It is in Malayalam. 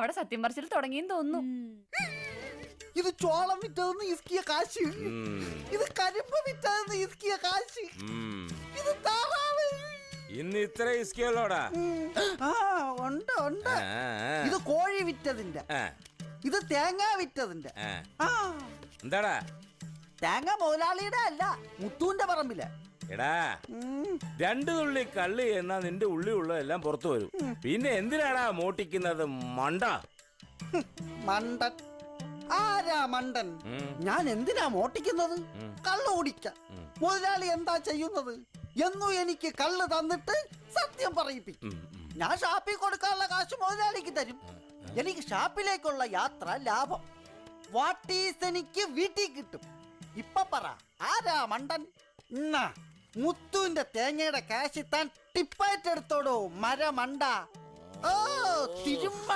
അവിടെ സത്യം പറച്ചിൽ തുടങ്ങിയെന്ന് തോന്നുന്നു. ഇത് ചോളം വിറ്റതെന്ന് ഇസ്കിയ കാശ്. ഇത് കരിമ്പ് വിറ്റതെന്ന് ഇസ്കിയ കാശ്. ഇത് താറാവ്. ഇന്ന് ഇത്ര ഇസ്കിയല്ലോടാ ആ ഉണ്ട് ഉണ്ട്. ഇത് കോഴി വിറ്റതിന്റെ. ഇത് തേങ്ങ വിറ്റതിന്റെ. എന്താടാ? തേങ്ങ മുതലാളിയുടെ അല്ല മുത്തൂന്റെ പറമ്പിൽ. എടാ. രണ്ടു തുള്ളി കള്ളി എന്നാ നിന്റെ ഉള്ളി ഉള്ളതെല്ലാം പുറത്തു വരും. പിന്നെ എന്തിനാടാ മോട്ടിക്കുന്നത് മണ്ട? മണ്ടൻ. ആരാ മണ്ടൻ? ഞാൻ എന്തിനാ മോട്ടിക്കുന്നത്? കള്ള് കുടിക്ക മുതലാളി എന്താ ചെയ്യുന്നത്? എന്നും എനിക്ക് കള്ള് തന്നിട്ട് സത്യം പറയിപ്പിക്കും. ഞാൻ ഷാപ്പിൽ കൊടുക്കാനുള്ള കാശ് മുതലാളിക്ക് തരും. എനിക്ക് ഷാപ്പിലേക്കുള്ള യാത്ര ലാഭം. വാട്ടീസ് എനിക്ക് വീട്ടിൽ കിട്ടും. ഇപ്പൊ പറ ആരാ മണ്ടൻ? എന്നാ മുത്തുവിന്റെ തേങ്ങയുടെ കാശി താൻ ടിപ്പായിട്ട് എടുത്തോടോ മരമണ്ട. ഓ തിരുമ്മ